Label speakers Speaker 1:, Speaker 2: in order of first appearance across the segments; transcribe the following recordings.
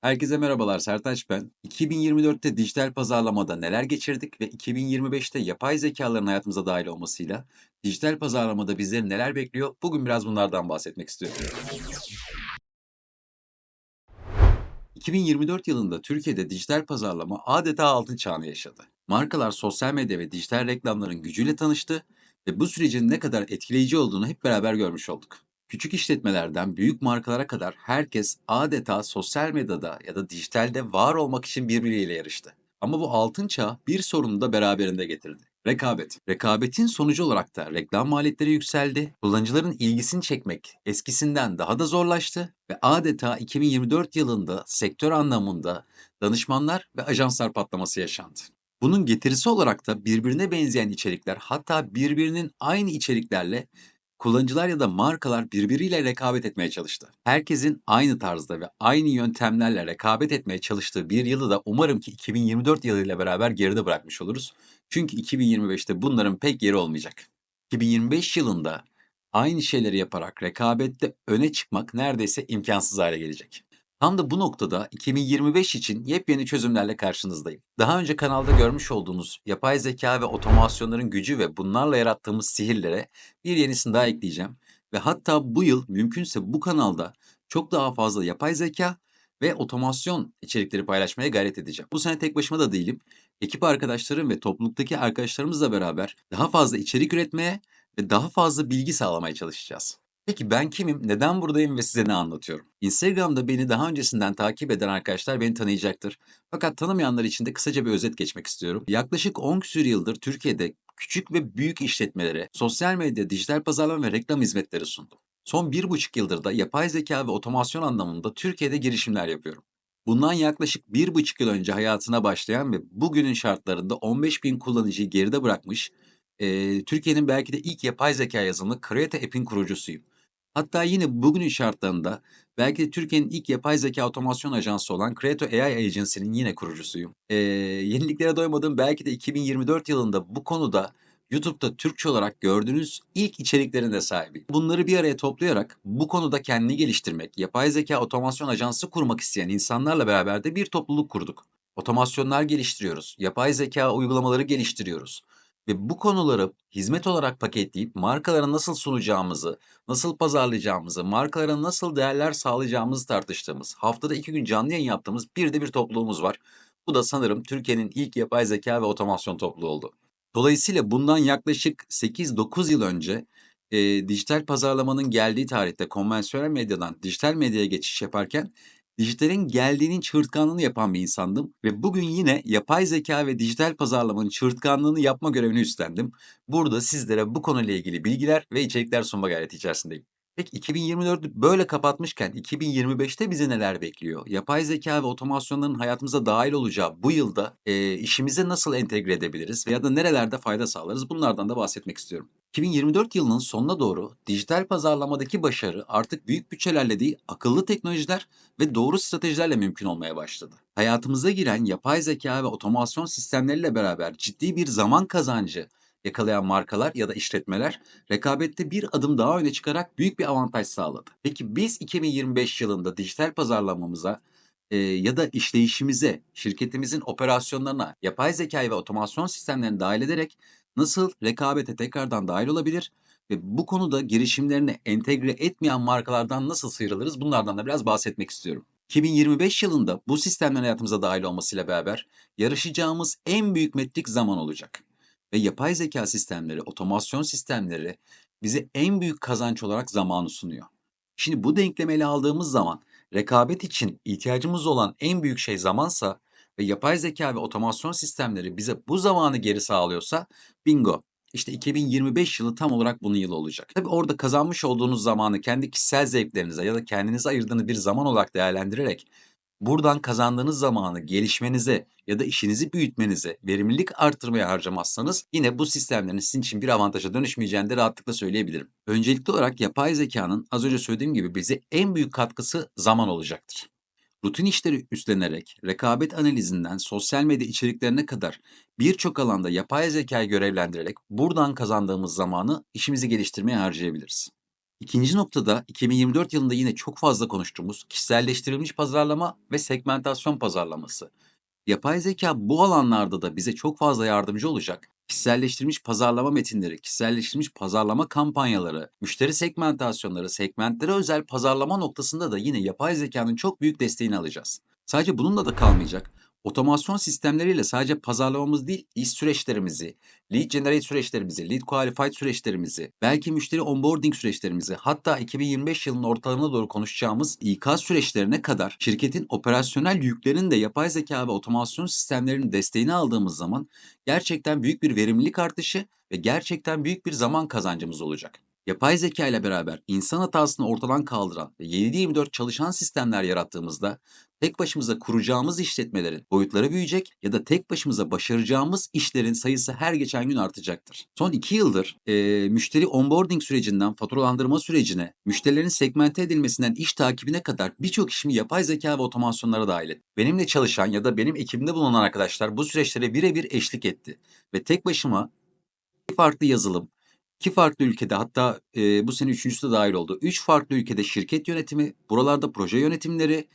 Speaker 1: Herkese merhabalar, Sertaç ben. 2024'te dijital pazarlamada neler geçirdik ve 2025'te yapay zekaların hayatımıza dahil olmasıyla dijital pazarlamada bizleri neler bekliyor? Bugün biraz bunlardan bahsetmek istiyorum. 2024 yılında Türkiye'de dijital pazarlama adeta altın çağını yaşadı. Markalar sosyal medya ve dijital reklamların gücüyle tanıştı ve bu sürecin ne kadar etkileyici olduğunu hep beraber görmüş olduk. Küçük işletmelerden büyük markalara kadar herkes adeta sosyal medyada ya da dijitalde var olmak için birbiriyle yarıştı. Ama bu altın çağ bir sorunu da beraberinde getirdi. Rekabet. Rekabetin sonucu olarak da reklam maliyetleri yükseldi. Kullanıcıların ilgisini çekmek eskisinden daha da zorlaştı ve adeta 2024 yılında sektör anlamında danışmanlar ve ajanslar patlaması yaşandı. Bunun getirisi olarak da birbirine benzeyen içerikler hatta birbirinin aynı içeriklerle kullanıcılar ya da markalar birbiriyle rekabet etmeye çalıştı. Herkesin aynı tarzda ve aynı yöntemlerle rekabet etmeye çalıştığı bir yılı da umarım ki 2024 yılıyla beraber geride bırakmış oluruz. Çünkü 2025'te bunların pek yeri olmayacak. 2025 yılında aynı şeyleri yaparak rekabette öne çıkmak neredeyse imkansız hale gelecek. Tam da bu noktada 2025 için yepyeni çözümlerle karşınızdayım. Daha önce kanalda görmüş olduğunuz yapay zeka ve otomasyonların gücü ve bunlarla yarattığımız sihirlere bir yenisini daha ekleyeceğim. Ve hatta bu yıl mümkünse bu kanalda çok daha fazla yapay zeka ve otomasyon içerikleri paylaşmaya gayret edeceğim. Bu sene tek başıma da değilim. Ekip arkadaşlarım ve topluluktaki arkadaşlarımızla beraber daha fazla içerik üretmeye ve daha fazla bilgi sağlamaya çalışacağız. Peki ben kimim, neden buradayım ve size ne anlatıyorum? Instagram'da beni daha öncesinden takip eden arkadaşlar beni tanıyacaktır. Fakat tanımayanlar için de kısaca bir özet geçmek istiyorum. Yaklaşık 10 küsur yıldır Türkiye'de küçük ve büyük işletmelere sosyal medya, dijital pazarlama ve reklam hizmetleri sundum. Son bir buçuk yıldır da yapay zeka ve otomasyon anlamında Türkiye'de girişimler yapıyorum. Bundan yaklaşık bir buçuk yıl önce hayatına başlayan ve bugünün şartlarında 15 bin kullanıcıyı geride bırakmış, eee, Türkiye'nin belki de ilk yapay zeka yazılımlı Create App'in kurucusuyum. Hatta yine bugünün şartlarında belki de Türkiye'nin ilk yapay zeka otomasyon ajansı olan Creato AI Agency'nin yine kurucusuyum. Eee, yeniliklere doymadığım belki de 2024 yılında bu konuda YouTube'da Türkçe olarak gördüğünüz ilk içeriklerin de sahibiyim. Bunları bir araya toplayarak bu konuda kendini geliştirmek, yapay zeka otomasyon ajansı kurmak isteyen insanlarla beraber de bir topluluk kurduk. Otomasyonlar geliştiriyoruz, yapay zeka uygulamaları geliştiriyoruz ve bu konuları hizmet olarak paketleyip markalara nasıl sunacağımızı, nasıl pazarlayacağımızı, markalara nasıl değerler sağlayacağımızı tartıştığımız, haftada iki gün canlı yayın yaptığımız bir de bir topluluğumuz var. Bu da sanırım Türkiye'nin ilk yapay zeka ve otomasyon topluluğu oldu. Dolayısıyla bundan yaklaşık 8-9 yıl önce e, dijital pazarlamanın geldiği tarihte konvansiyonel medyadan dijital medyaya geçiş yaparken dijitalin geldiğinin çığırtkanlığını yapan bir insandım ve bugün yine yapay zeka ve dijital pazarlamanın çığırtkanlığını yapma görevini üstlendim. Burada sizlere bu konuyla ilgili bilgiler ve içerikler sunma gayreti içerisindeyim. Peki 2024'ü böyle kapatmışken 2025'te bizi neler bekliyor? Yapay zeka ve otomasyonların hayatımıza dahil olacağı bu yılda e, işimize nasıl entegre edebiliriz veya da nerelerde fayda sağlarız? Bunlardan da bahsetmek istiyorum. 2024 yılının sonuna doğru dijital pazarlamadaki başarı artık büyük bütçelerle değil akıllı teknolojiler ve doğru stratejilerle mümkün olmaya başladı. Hayatımıza giren yapay zeka ve otomasyon sistemleriyle beraber ciddi bir zaman kazancı yakalayan markalar ya da işletmeler rekabette bir adım daha öne çıkarak büyük bir avantaj sağladı. Peki biz 2025 yılında dijital pazarlamamıza e, ya da işleyişimize, şirketimizin operasyonlarına yapay zekayı ve otomasyon sistemlerini dahil ederek nasıl rekabete tekrardan dahil olabilir ve bu konuda girişimlerini entegre etmeyen markalardan nasıl sıyrılırız bunlardan da biraz bahsetmek istiyorum. 2025 yılında bu sistemlerin hayatımıza dahil olmasıyla beraber yarışacağımız en büyük metrik zaman olacak. Ve yapay zeka sistemleri, otomasyon sistemleri bize en büyük kazanç olarak zamanı sunuyor. Şimdi bu denklemi ele aldığımız zaman rekabet için ihtiyacımız olan en büyük şey zamansa ve yapay zeka ve otomasyon sistemleri bize bu zamanı geri sağlıyorsa bingo. İşte 2025 yılı tam olarak bunun yılı olacak. Tabii orada kazanmış olduğunuz zamanı kendi kişisel zevklerinize ya da kendinize ayırdığınız bir zaman olarak değerlendirerek buradan kazandığınız zamanı gelişmenize ya da işinizi büyütmenize, verimlilik artırmaya harcamazsanız yine bu sistemlerin sizin için bir avantaja dönüşmeyeceğini de rahatlıkla söyleyebilirim. Öncelikli olarak yapay zekanın az önce söylediğim gibi bize en büyük katkısı zaman olacaktır. Rutin işleri üstlenerek, rekabet analizinden sosyal medya içeriklerine kadar birçok alanda yapay zekayı görevlendirerek buradan kazandığımız zamanı işimizi geliştirmeye harcayabiliriz. İkinci noktada 2024 yılında yine çok fazla konuştuğumuz kişiselleştirilmiş pazarlama ve segmentasyon pazarlaması. Yapay zeka bu alanlarda da bize çok fazla yardımcı olacak. Kişiselleştirilmiş pazarlama metinleri, kişiselleştirilmiş pazarlama kampanyaları, müşteri segmentasyonları, segmentlere özel pazarlama noktasında da yine yapay zekanın çok büyük desteğini alacağız. Sadece bununla da kalmayacak. Otomasyon sistemleriyle sadece pazarlamamız değil, iş süreçlerimizi, lead generate süreçlerimizi, lead qualified süreçlerimizi, belki müşteri onboarding süreçlerimizi, hatta 2025 yılının ortalarına doğru konuşacağımız İK süreçlerine kadar şirketin operasyonel yüklerinin de yapay zeka ve otomasyon sistemlerinin desteğini aldığımız zaman gerçekten büyük bir verimlilik artışı ve gerçekten büyük bir zaman kazancımız olacak. Yapay zeka ile beraber insan hatasını ortadan kaldıran ve 7/24 çalışan sistemler yarattığımızda tek başımıza kuracağımız işletmelerin boyutları büyüyecek ya da tek başımıza başaracağımız işlerin sayısı her geçen gün artacaktır. Son iki yıldır e, müşteri onboarding sürecinden faturalandırma sürecine, müşterilerin segmente edilmesinden iş takibine kadar birçok işimi yapay zeka ve otomasyonlara dahil ettim. Benimle çalışan ya da benim ekibimde bulunan arkadaşlar bu süreçlere birebir eşlik etti. Ve tek başıma farklı yazılım, iki farklı ülkede hatta e, bu sene üçüncüsü de dahil oldu. Üç farklı ülkede şirket yönetimi, buralarda proje yönetimleri,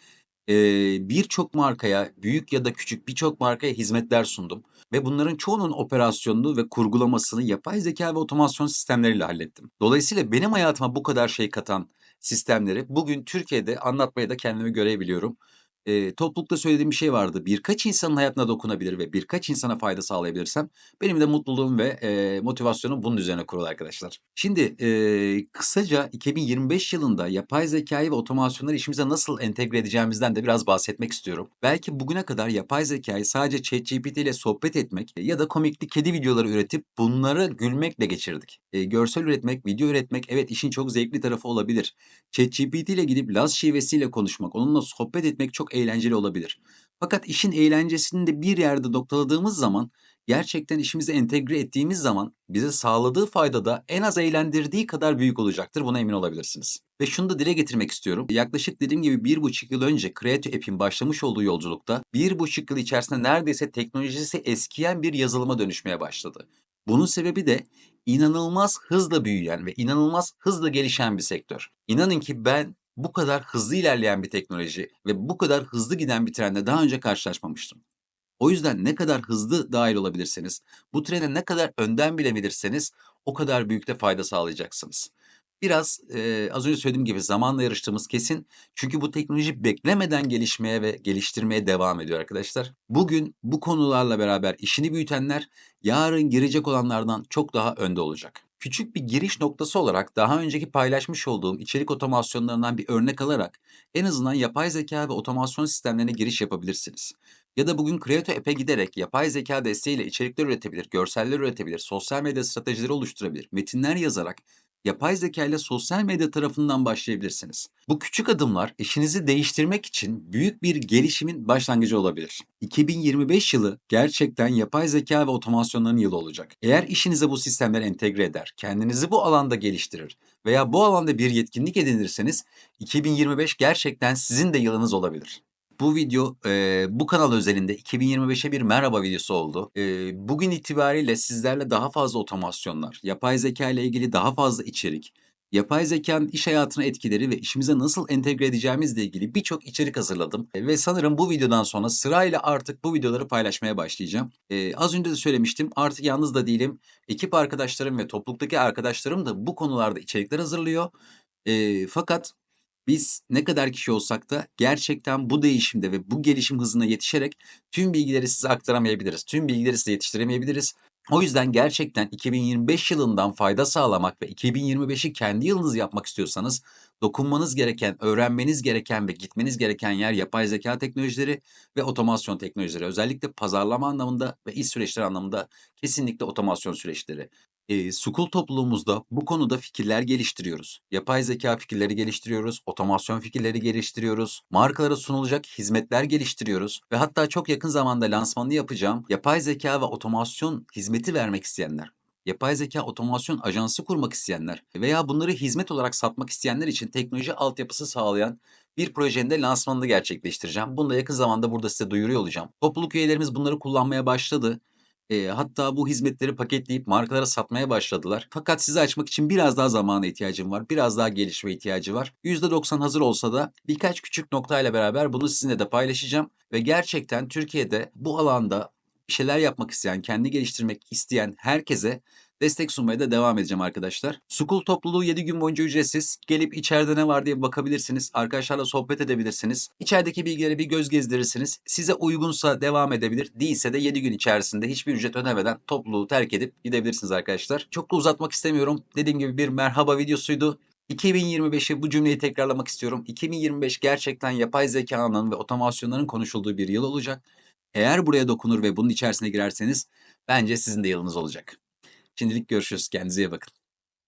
Speaker 1: Eee, birçok markaya, büyük ya da küçük birçok markaya hizmetler sundum ve bunların çoğunun operasyonunu ve kurgulamasını yapay zeka ve otomasyon sistemleriyle hallettim. Dolayısıyla benim hayatıma bu kadar şey katan sistemleri bugün Türkiye'de anlatmaya da kendimi görebiliyorum. Eee, toplulukta söylediğim bir şey vardı. Birkaç insanın hayatına dokunabilir ve birkaç insana fayda sağlayabilirsem benim de mutluluğum ve eee, motivasyonum bunun üzerine kurulu arkadaşlar. Şimdi eee, kısaca 2025 yılında yapay zekayı ve otomasyonları işimize nasıl entegre edeceğimizden de biraz bahsetmek istiyorum. Belki bugüne kadar yapay zekayı sadece ChatGPT ile sohbet etmek ya da komikli kedi videoları üretip bunları gülmekle geçirdik. Eee, görsel üretmek, video üretmek evet işin çok zevkli tarafı olabilir. ChatGPT ile gidip Laz şivesiyle konuşmak, onunla sohbet etmek çok eğlenceli olabilir. Fakat işin eğlencesini de bir yerde noktaladığımız zaman, gerçekten işimize entegre ettiğimiz zaman bize sağladığı fayda da en az eğlendirdiği kadar büyük olacaktır. Buna emin olabilirsiniz. Ve şunu da dile getirmek istiyorum. Yaklaşık dediğim gibi bir buçuk yıl önce Creative App'in başlamış olduğu yolculukta bir buçuk yıl içerisinde neredeyse teknolojisi eskiyen bir yazılıma dönüşmeye başladı. Bunun sebebi de inanılmaz hızla büyüyen ve inanılmaz hızla gelişen bir sektör. İnanın ki ben bu kadar hızlı ilerleyen bir teknoloji ve bu kadar hızlı giden bir trende daha önce karşılaşmamıştım. O yüzden ne kadar hızlı dahil olabilirseniz, bu trene ne kadar önden bilebilirseniz o kadar büyük de fayda sağlayacaksınız. Biraz eee, az önce söylediğim gibi zamanla yarıştığımız kesin. Çünkü bu teknoloji beklemeden gelişmeye ve geliştirmeye devam ediyor arkadaşlar. Bugün bu konularla beraber işini büyütenler yarın girecek olanlardan çok daha önde olacak. Küçük bir giriş noktası olarak daha önceki paylaşmış olduğum içerik otomasyonlarından bir örnek alarak en azından yapay zeka ve otomasyon sistemlerine giriş yapabilirsiniz. Ya da bugün Creator App'e giderek yapay zeka desteğiyle içerikler üretebilir, görseller üretebilir, sosyal medya stratejileri oluşturabilir, metinler yazarak yapay zeka ile sosyal medya tarafından başlayabilirsiniz. Bu küçük adımlar işinizi değiştirmek için büyük bir gelişimin başlangıcı olabilir. 2025 yılı gerçekten yapay zeka ve otomasyonların yılı olacak. Eğer işinize bu sistemler entegre eder, kendinizi bu alanda geliştirir veya bu alanda bir yetkinlik edinirseniz 2025 gerçekten sizin de yılınız olabilir. Bu video eee, bu kanal özelinde 2025'e bir merhaba videosu oldu. Eee, bugün itibariyle sizlerle daha fazla otomasyonlar, yapay zeka ile ilgili daha fazla içerik, yapay zekanın iş hayatına etkileri ve işimize nasıl entegre edeceğimizle ilgili birçok içerik hazırladım. E, Ve sanırım bu videodan sonra sırayla artık bu videoları paylaşmaya başlayacağım. Eee, az önce de söylemiştim artık yalnız da değilim. Ekip arkadaşlarım ve topluluktaki arkadaşlarım da bu konularda içerikler hazırlıyor. Eee, fakat biz ne kadar kişi olsak da gerçekten bu değişimde ve bu gelişim hızına yetişerek tüm bilgileri size aktaramayabiliriz. Tüm bilgileri size yetiştiremeyebiliriz. O yüzden gerçekten 2025 yılından fayda sağlamak ve 2025'i kendi yılınız yapmak istiyorsanız dokunmanız gereken, öğrenmeniz gereken ve gitmeniz gereken yer yapay zeka teknolojileri ve otomasyon teknolojileri. Özellikle pazarlama anlamında ve iş süreçleri anlamında kesinlikle otomasyon süreçleri. Eee, School topluluğumuzda bu konuda fikirler geliştiriyoruz. Yapay zeka fikirleri geliştiriyoruz, otomasyon fikirleri geliştiriyoruz, markalara sunulacak hizmetler geliştiriyoruz ve hatta çok yakın zamanda lansmanını yapacağım yapay zeka ve otomasyon hizmeti vermek isteyenler, yapay zeka otomasyon ajansı kurmak isteyenler veya bunları hizmet olarak satmak isteyenler için teknoloji altyapısı sağlayan bir projenin de lansmanını gerçekleştireceğim. Bunu da yakın zamanda burada size duyuruyor olacağım. Topluluk üyelerimiz bunları kullanmaya başladı. Eee, hatta bu hizmetleri paketleyip markalara satmaya başladılar. Fakat size açmak için biraz daha zamana ihtiyacım var. Biraz daha gelişme ihtiyacı var. %90 hazır olsa da birkaç küçük noktayla beraber bunu sizinle de paylaşacağım ve gerçekten Türkiye'de bu alanda bir şeyler yapmak isteyen, kendi geliştirmek isteyen herkese destek sunmaya da devam edeceğim arkadaşlar. School topluluğu 7 gün boyunca ücretsiz. Gelip içeride ne var diye bakabilirsiniz. Arkadaşlarla sohbet edebilirsiniz. İçerideki bilgilere bir göz gezdirirsiniz. Size uygunsa devam edebilir. Değilse de 7 gün içerisinde hiçbir ücret ödemeden topluluğu terk edip gidebilirsiniz arkadaşlar. Çok da uzatmak istemiyorum. Dediğim gibi bir merhaba videosuydu. 2025'i bu cümleyi tekrarlamak istiyorum. 2025 gerçekten yapay zekanın ve otomasyonların konuşulduğu bir yıl olacak. Eğer buraya dokunur ve bunun içerisine girerseniz bence sizin de yılınız olacak. Şimdilik görüşürüz. Kendinize iyi bakın.